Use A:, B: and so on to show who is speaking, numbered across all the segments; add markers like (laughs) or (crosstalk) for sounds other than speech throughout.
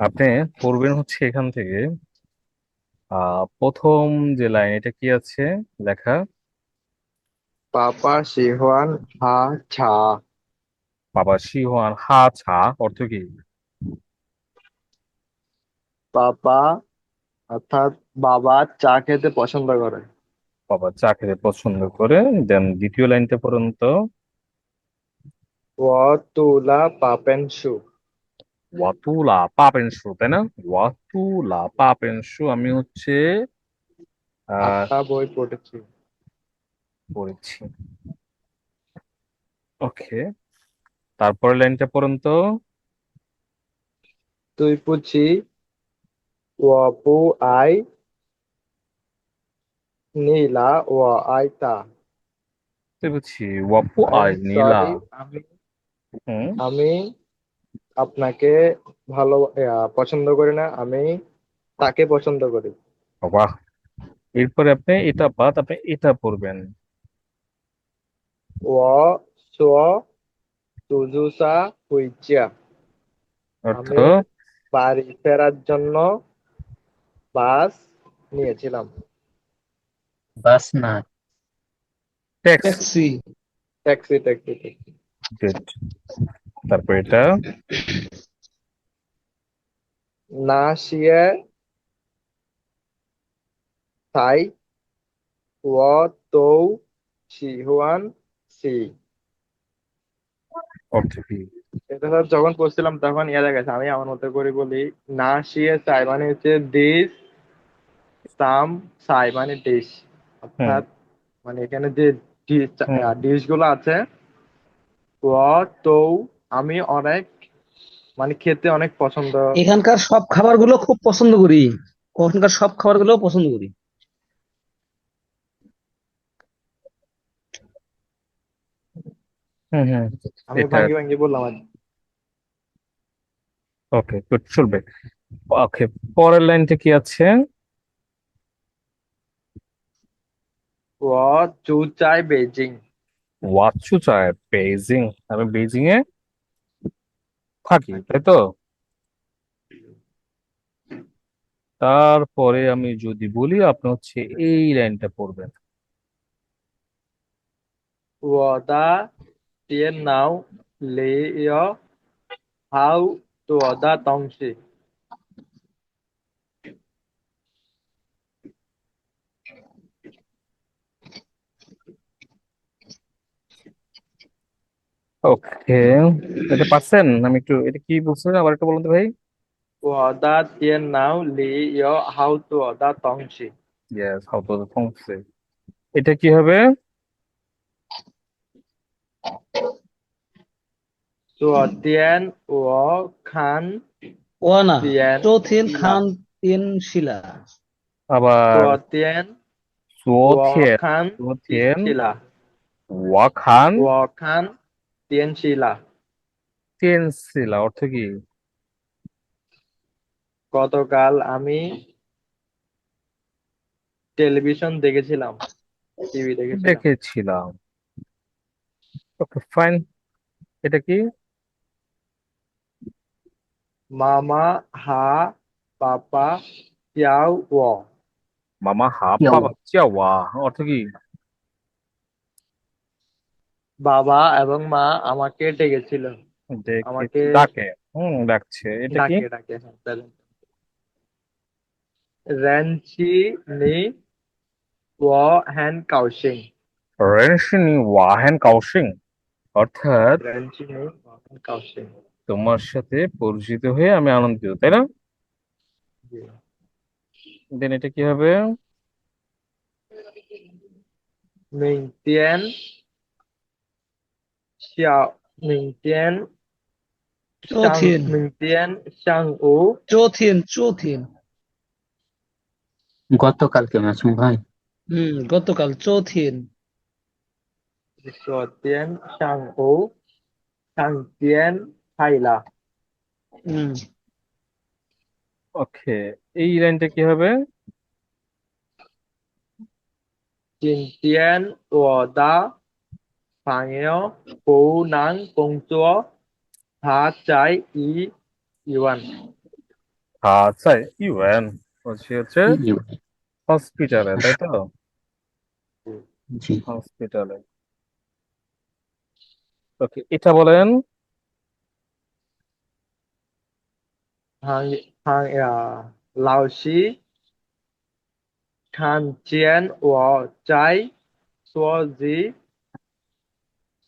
A: আপনি পড়বেন হচ্ছে এখান থেকে আহ প্রথম যে লাইন এটা কি আছে লেখা
B: 爸爸喜欢喝茶。
A: বাবা শিহওয়ান হা ছা অর্থ কি
B: বাবা অর্থাৎ বাবা চা খেতে পছন্দ করে
A: বাবা চা খেতে পছন্দ করে দেন দ্বিতীয় লাইনটা পড়ুন তো
B: 我读了八本书
A: ওয়াতু লা পা পেনসু তাই না? ওয়াতু লা পা পেনসু আমি হচ্ছে আহ
B: বই পড়েছি।
A: পড়েছি। ওকে তারপরে লাইনটা পর্যন্ত তো।
B: তুই পুচি ওয়াপু আই নীলা ওয়া আইতা তুই
A: পুচি ওয়াপু আই নীলা।
B: আমি আমি আপনাকে ভালো পছন্দ করি না আমি তাকে পছন্দ করি।
A: বাহ। এরপরে আপনি এটা বাদ আপনি এটা পড়বেন। ও
B: সো বাড়ি ফেরার জন্য বাস নিয়েছিলাম।
C: বাস না।
A: ট্যাক্সি।
B: Taxi taxi
A: taxi. তারপর এটা?
B: তাই তো শিহুয়ান সি। এটা স্যার যখন পড়ছিলাম তখন ইয়াদ গেছে আমি আমার মতো করে বলি না শিয়ে চাই মানে হচ্ছে দিস সাম সাই মানে ডিশ অর্থাৎ মানে এখানে যে। ডিশগুলো আছে ও তো আমি অনেক মানে খেতে অনেক পছন্দ।
D: এখানকার সব খাবারগুলো খুব পছন্দ করি। ওখানকার সব খাবারগুলো পছন্দ করি।
A: হ্যাঁ হ্যাঁ
B: আমি ভাঙ্গি ভাঙ্গি বললাম আর
A: ওকে গুড চলবে। ওকে পরের লাইনটা কি আছে?
B: ওয়া চু চাই বেজিং ওয়া
A: চু চাই বেজিং আমি বেজিং এ থাকি তাই তো তারপরে আমি যদি বলি আপনি হচ্ছে এই লাইনটা পড়বেন।
B: ওয়াদা টিয়ার নাও লে হাউ তো অদা তংশে।
A: ওকে এটা পাচ্ছেন আমি একটু এটা কি বলছিলেন? আবার একটু বলুন তো ভাই।
B: ওয়াদা তিয়ান নাও লি ইয় হাউ টু ওয়াদা তংসি
A: ইয়েস হাউ টু তংসি এটা কি হবে?
B: তো তিয়ান ও খান
D: ও না তো
B: তিয়ান
D: খান তিন শিলা।
A: আবার
B: তো
A: তিয়ান
B: সো তিয়ান খান
A: সো
B: তিয়ান শিলা। ওয়া খান ওয়া
A: খান অর্থ কি?
B: গতকাল আমি টেলিভিশন দেখেছিলাম টিভি দেখেছিলাম।
A: দেখেছিলাম। ওকে ফাইন এটা কি?
B: মামা হা পাপা চিয়াও ও।
A: মামা হা
C: পাপা
A: চিয়াও ওয়া অর্থ কি?
B: বাবা এবং মা আমাকে ডেকেছিল।
A: ডেকে-
B: আমাকে
A: ডাকে। হুম ডাকছে। এটা কি?
B: ডাকে ডাকে হ্যাঁ present. রেনচি নি ওয়া হ্যান কাউশিং
A: রেনশিনি ওয়াহেন কাউশিং অর্থাৎ
B: রেনচি নি ও কাউশিং
A: তোমার সাথে পরিচিত হয়ে আমি আনন্দিত তাই না? দেন এটা কি হবে?
B: মেইনটেন 天下明天上
D: চৌথিন
B: 明天上午
D: চৌথিন চৌথিন
C: গতকালকে মাসুম ভাই
D: হুম গতকাল চৌথিন
B: 昨天上午上天开了
D: হুম
A: ওকে এই লাইনটা কি হবে
B: 今天我的 방에요 보난 공주어
A: 다짜이 이원 다짜이
C: 이원 হচ্ছে হচ্ছে
A: হসপিটালে তাই তো হসপিটালে ওকে এটা বলেন
B: লাউ শি খান চেন ও চাই
A: সোজি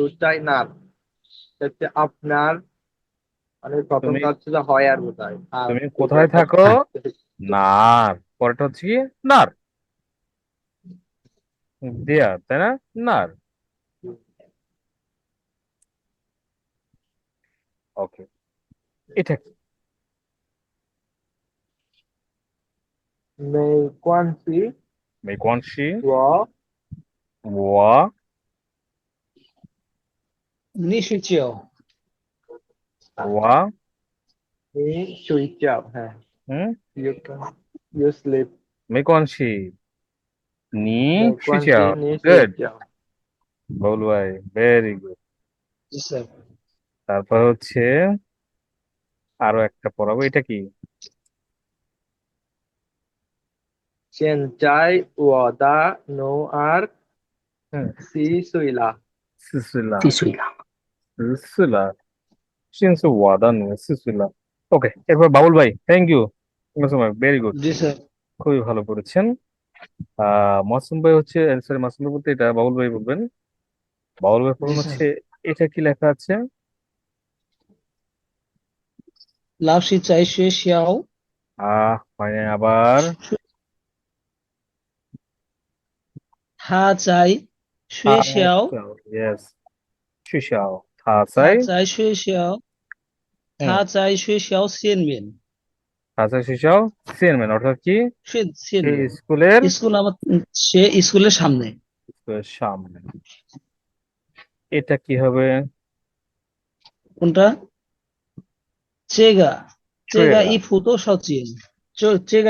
A: সুস্টাইনার হচ্ছে
B: আপনার মানে প্রথম
A: তুমি-
B: কাজ ছিল হয় আর বোধহয়।
A: তুমি কোথায় থাকো? (laughs) নার পরেরটা হচ্ছে কি? নার দেয়ার তাই না? নার ওকে। এটা কি? মেকোয়ান্সি মেকোয়ানশি
B: ওয়া।
A: ওয়া।
D: 你睡觉，
A: 我
B: 你睡觉，হ্যাঁ
A: 嗯
B: you can you sleep，
A: 没关系你
B: 没关系
A: 睡觉
B: 你睡
A: good
B: 觉，
A: বল ভাই ভেরি গুড
D: জি স্যার
A: তারপর হচ্ছে আরো একটা পড়াবো এটা কি
B: 现在我的女儿
A: 嗯
B: 四岁了，
A: 四岁了
C: 四岁了，
A: 十四了现在是我的女儿四岁了ওকে এরপর বাবুল ভাই থ্যাংক ইউ সময় ভেরি গুড
D: জি স্যার
A: খুবই ভালো করেছেন আহ মাসুম ভাই হচ্ছে সরি মাসুম ভাই বলতে এটা বাবুল ভাই বলবেন বাবুল ভাই প্রথম
D: জি,
A: হচ্ছে এটা কি লেখা আছে
D: 老师在学校
A: আহ হয় নাই আবার
D: 他在学校
A: ইয়েস 学校 他
D: 他
A: 在
D: 在学校他在学校前面
A: 他在学校前面অর্থাৎ কি
D: সে
A: সে
D: 前面
A: স্কুলের
D: স্কুল আমার সে স্কুলের সামনে
A: স্কুলের সামনে এটা কি হবে
D: কোনটা 这个这个
A: 这个
D: 衣服多少钱这这个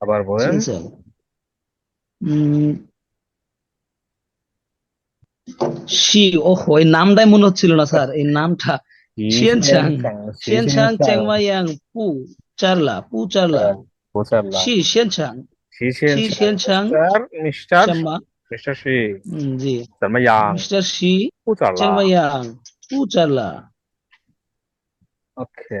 A: আবার বলেন।
D: শি ও ওই নামটাই মনে হচ্ছিল না স্যার। এই নামটা। পু চারলা
A: পু চারলা। হ্যাঁ,
D: শি শি
A: মিস্টার মিস্টার শি।
D: জি। মিস্টার শি পু চারলা। পু চারলা।
A: ওকে।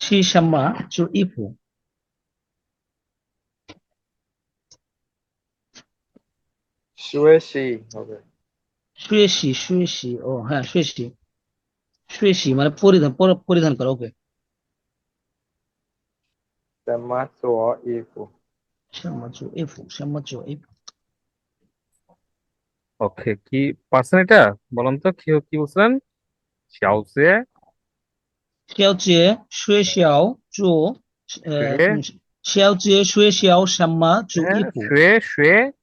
D: shi shamma to
B: ipu. শুয়েছি হবে
D: শুয়েছি শুয়েছি ও হ্যাঁ শুয়েছি শুয়েছি মানে পরিধান পরিধান করা ওকে শ্যামাচো ইফু শ্যামাচো ইফু শ্যামাচো ইফু
A: ওকে কি পার্সন এটা? বলুন তো কি কি বলছিলেন? xiao xie
D: 小姐学校做呃
A: 学
D: 嗯小姐学校什么做衣
A: হ্যাঁ
D: 服
A: শুয়ে শুয়ে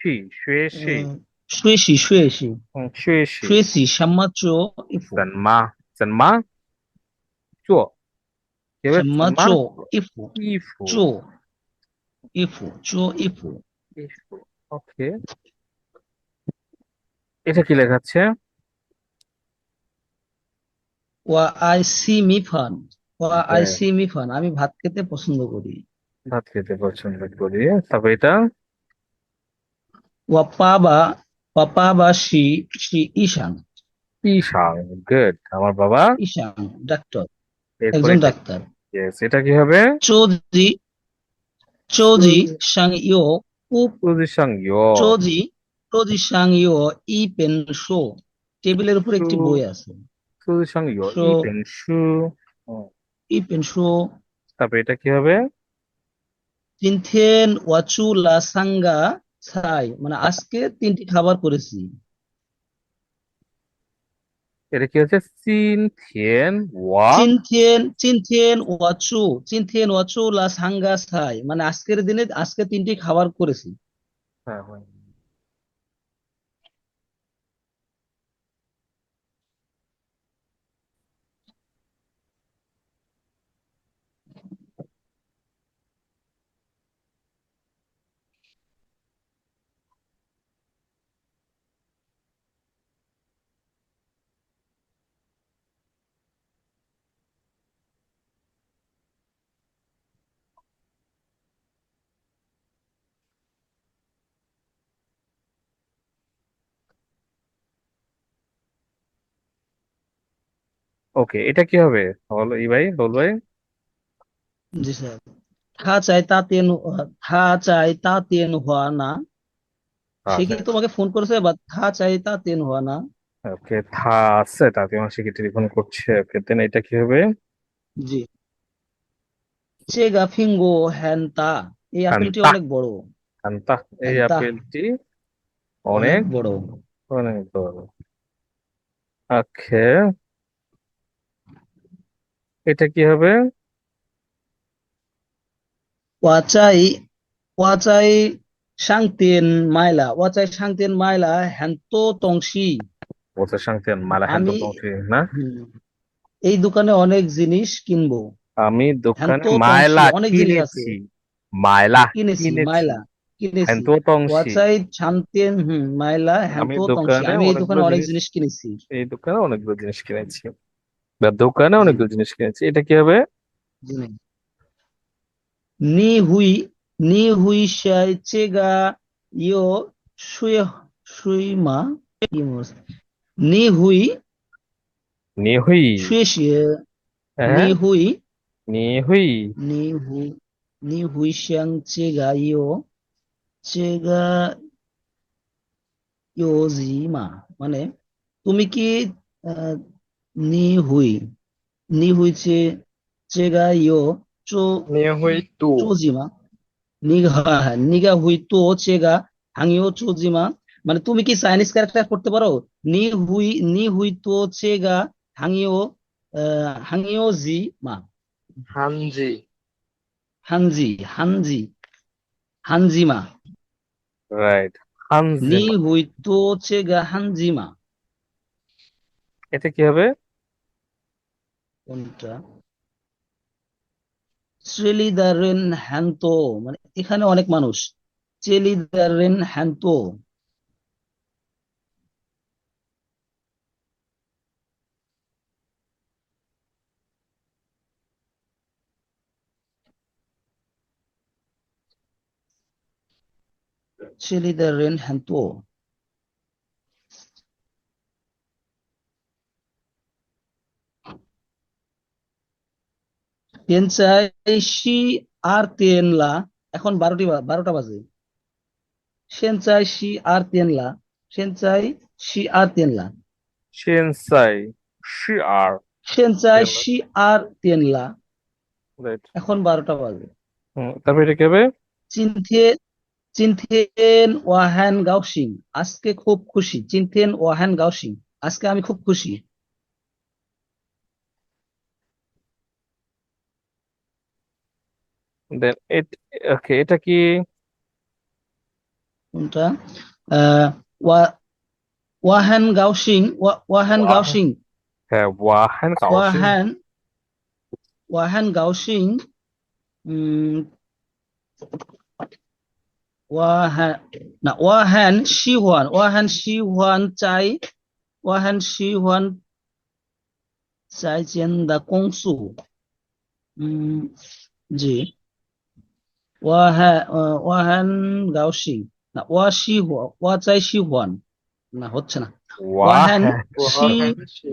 A: শি শুয়ে শি
D: 嗯 睡洗睡洗
A: হুম, শুয়ে শি
D: 睡洗什么做衣服
A: 怎么怎么做কি হবে
D: 什么
A: 怎么
D: 做衣服
A: 衣服
D: 做衣服做衣服
A: 衣服ওকে এটা কি লেখা
D: ওয়া আই সি মিফান
A: ওয়া
D: আই সি মিফান আমি ভাত খেতে পছন্দ করি।
A: ভাত খেতে পছন্দ করি। তারপর এটা?
D: ওয়া পাবা ওয়া পাবা শি শি
A: ঈশান। গুড আমার বাবা?
D: ঈশান ডাক্তার। একজন ডাক্তার।
A: এটা কি হবে?
D: চৌজি চৌজি
A: সাং ইয়ো
D: চৌজি চৌধুরী সাং ইয়ো ই পেন শো। টেবিলের উপর একটি বই আছে।
A: স্কুল
D: সঙ্গে
A: ই এটা কি হবে
D: তিনথেন ওয়াচু লাসাঙ্গা ছাই মানে আজকে তিনটি খাবার করেছি।
A: এটা কি হচ্ছে? ওয়া
D: চিনথেন চিনথেন ওয়াচু চিনথেন ওয়াচু লাসাঙ্গা ছাই মানে আজকের দিনে আজকে তিনটি খাবার করেছি।
A: হ্যাঁ হ্যাঁ। ওকে এটা কি হবে? হল ই ভাই হল ভাই?
D: জি স্যার। থা চাই তা তেন থা চাই তা তেন হওয়া না। সে কি তোমাকে ফোন করেছে? বা থা চাই তা তেন হওয়া না।
A: ওকে থা আছে তা তুমি আমার কি টেলিফোন করছে? ওকে দেন এটা কি হবে?
D: জি। চেগা ফিঙ্গো হ্যান্তা এই আপেলটি
A: হ্যান্তা
D: অনেক বড়।
A: হ্যান্তা এই
D: হ্যান্তা
A: আপেলটি
D: অনেক
A: অনেক
D: বড়।
A: অনেক বড়। আচ্ছা এটা কি হবে?
D: ওয়াচাই ওয়াচাই শাংতিন মাইলা ওয়াচাই
A: শাংতিন মাইলা হ্যান্ত তংশি।
D: আমি
A: না?
D: এই দোকানে অনেক জিনিস কিনবো।
A: আমি দোকানে
D: মাইলা অনেক জিনিস আছে।
A: মাইলা
D: কিনেছি মাইলা কিনেছি।
A: আমি দোকানে
D: অনেক
A: জিনিস
D: কিনেছি।
A: এই দোকানে অনেকগুলো জিনিস কিনেছি। বা দোকানে অনেকগুলো জিনিস কিনেছি। এটা কি হবে?
D: নি হুই নি হুই শাই চেগা ইয়ো শুয়ে শুই মা কি মোস নি হুই শুয়ে শুয়ে। নি
A: হ্যাঁ
D: হুই। নি হুই নি হুই শ্যাং চেগা ইয়ো চেগা ইয়ো জি মা। মানে তুমি কি মানে তুমি কি চাইনিজ ক্যারেক্টার করতে পারো নি হুই নি হুই তো চেগা হাঙিও হাঙিও জি মা
B: হানজি হানজি
D: হানজি হানজি মা
A: রাইট
D: হানজি
A: নি
D: হুই তো চেগা হানজি মা
A: এটা কি হবে
D: কোনটা? চেলিদারেন হ্যান্তো মানে এখানে অনেক মানুষ। চেলিদারেন হ্যান্তো। 체리 সেনচাইশি আর তেনলা এখন বারোটি বারোটা বাজে। সেনচাই সি আর তেনলা সেনচাই সি আর তেনলা
A: সেনচাই শি
D: আর
A: সেনচাই
D: শি আর তেনলা এখন বারোটা বাজে।
A: তারপর এটা কি হবে?
D: চিনথে চিনথেন ওয়াহান গাওসিং আজকে খুব খুশি। চিনথেন ওয়াহান গাওসিং আজকে আমি খুব খুশি।
A: দেন ওকে এটা কি?
D: কোনটা? ওয়াহান গাওসিং ওয়া- ওয়াহান গাওসিং
A: হ্যাঁ ওয়াহেন কাউসিং
D: ওয়াহান ওয়াহান গাওসিং ওয়াহান না ওয়াহান শিহুয়ান ওয়াহান শিহুয়ান চাই ওয়াহান শিহুয়ান চাই চেন দা কংসু উম জি ওয়াহান ওয়াহান গাওসিং না ওয়া শিহুয়া ওয়া চাই না হচ্ছে না ওয়াহান
A: ওয়াহেন
D: শি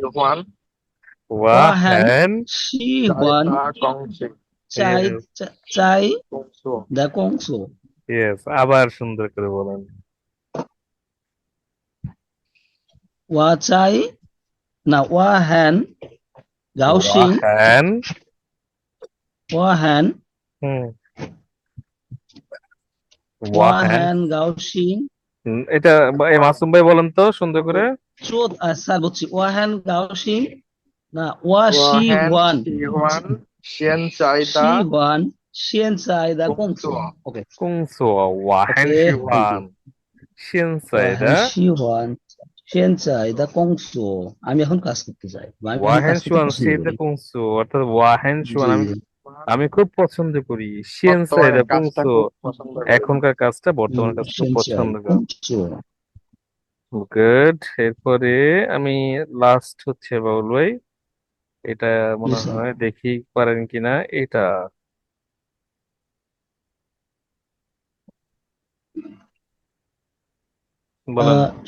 B: ওয়াহেন শিহুয়ান
D: ওয়াহান
B: চাই
D: চাই
A: ইয়েস
D: চা- চাই
B: কংসু
D: দা কংসু
A: ইয়েস আবার সুন্দর করে বলেন।
D: ওয়া চাই না ওয়াহান গাওসিং
A: ওয়াহেন
D: ওয়াহান
A: হুম ওয়াহেন
D: গাওসিং
A: এটা মাসুম ভাই বলেন তো সুন্দর করে।
D: চোদ স্যার বলছি ওয়াহান গাওসিং না ওয়াশি
B: ওয়ান। শিয়ান
D: চাইদা। ওয়ান শিয়ান চাইদা
B: কুংসুয়া
D: ওকে
A: কুংসুয়া
D: ওয়াহান শিওয়ান শিয়ান চাইদা। শিয়ান চাইদা কুংসু আমি এখন কাজ করতে চাই
A: ওয়াহান
D: শিওয়ান
A: চাইদা কুংসু অর্থাৎ
D: ওয়াহান
A: শিওয়ান আমি আমি খুব পছন্দ করি। এখনকার কাজটা বর্তমান কাজ খুব পছন্দ করি। গুড এরপরে আমি লাস্ট হচ্ছে বাউল ভাই এটা মনে হয় দেখি পারেন কিনা। এটা।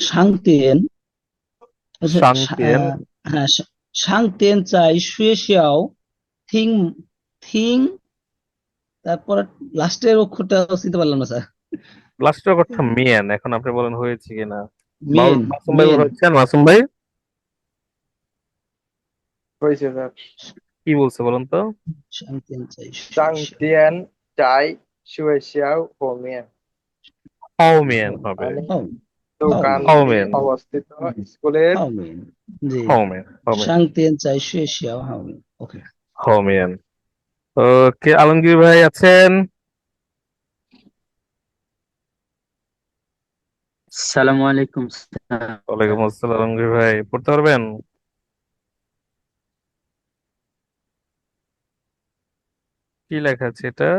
D: শাংতেন
A: শাংতেন
D: হ্যাঁ শাংতেন চাই শুয়ে শিয়াও থিং থিং তারপর লাস্টের অক্ষরটা চিনতে পারলাম না স্যার
A: লাস্টের কথা মিয়ান এখন আপনি বলেন হয়েছে কিনা? মাসুম ভাই
D: মেন
A: বলছেন মাসুম ভাই?
B: হয়েছে স্যার
A: কি বলছে বলুন তো?
D: চাই
B: চাং
D: শুয়ে শেয়াও
B: তিয়ান চাই শুয়ে শিয়াও হোমিয়ান
A: হাও মিয়ান হবে
B: মানে দোকান অবস্থিত স্কুলের
D: হাও
A: মিয়ান
D: চাই হাও ওকে
A: হাও মিয়ান ওকে আলমগীর ভাই আছেন?
C: সালামু আলাইকুম
A: ওয়ালাইকুম আসসালাম আলমগীর ভাই। পড়তে পারবেন? কি লেখা আছে এটা?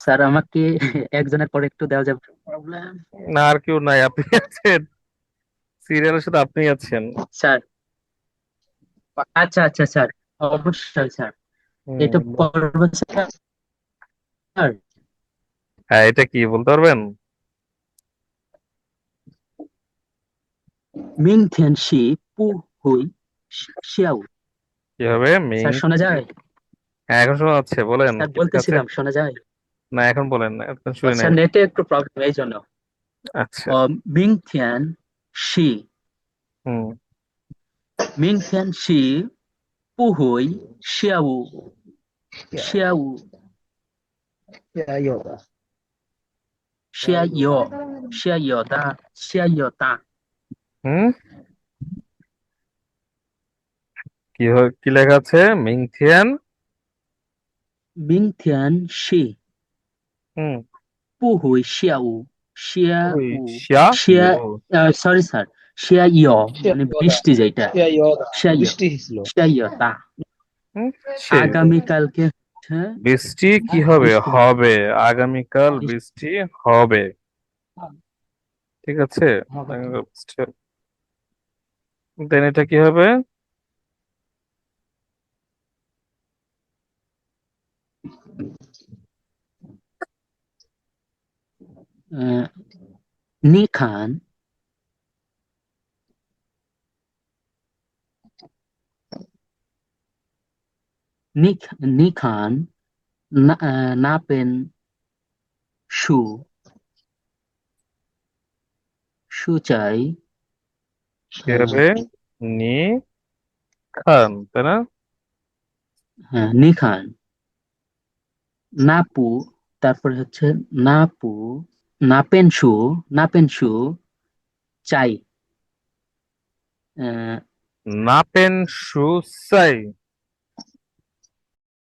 C: স্যার আমাকে একজনের পরে একটু দেওয়া যাবে।
A: না আর কেউ নাই আপনি আছেন। সিরিয়ালের সাথে আপনি আছেন।
C: স্যার। আচ্ছা আচ্ছা স্যার। অবশ্যই স্যার। এটা স্যার?
A: হ্যাঁ এটা কি বলতে পারবেন?
C: মিং থিয়ান শি পু হুই শিয়াও
A: কি হবে মিং
C: স্যার শোনা যায়?
A: হ্যাঁ এখন শোনা যাচ্ছে বলেন।
C: স্যার বলতেছিলাম শোনা যায়?
A: না এখন বলেন এখন শুনে
C: স্যার নেটে একটু প্রবলেম এই জন্য
A: আচ্ছা
C: মিং থিয়ান she.
A: হুম
C: Ming Xian she, Bu
D: Hui,
C: Xiao, Xiao, Xiao Xiao, Xiao Da, Xiao Da.
A: হুম কি হয়- কি লেখা আছে মিংথিয়ান
C: Ming Tian she,
A: হুম
C: Bu
A: Hui,
C: Xiao,
A: শিয়া শিয়া
C: শিয়া সরি স্যার শিয়া ইয় মানে বৃষ্টি যেটা শিয়া
D: বৃষ্টি
C: শিয়া ইয় তা আগামী কালকে
A: বৃষ্টি কি হবে
C: হবে
A: আগামীকাল
C: বৃষ্টি
A: হবে ঠিক আছে দেন এটা কি হবে
C: আহ, নিখান নিখ নিখান না না পেন শু শু চাই
A: হবে নি খান তাই না
C: হ্যাঁ নিখান নাপু তারপরে হচ্ছে নাপু নাপেনসু নাপেনসু চাই। আহ,
A: নাপেন শু সাই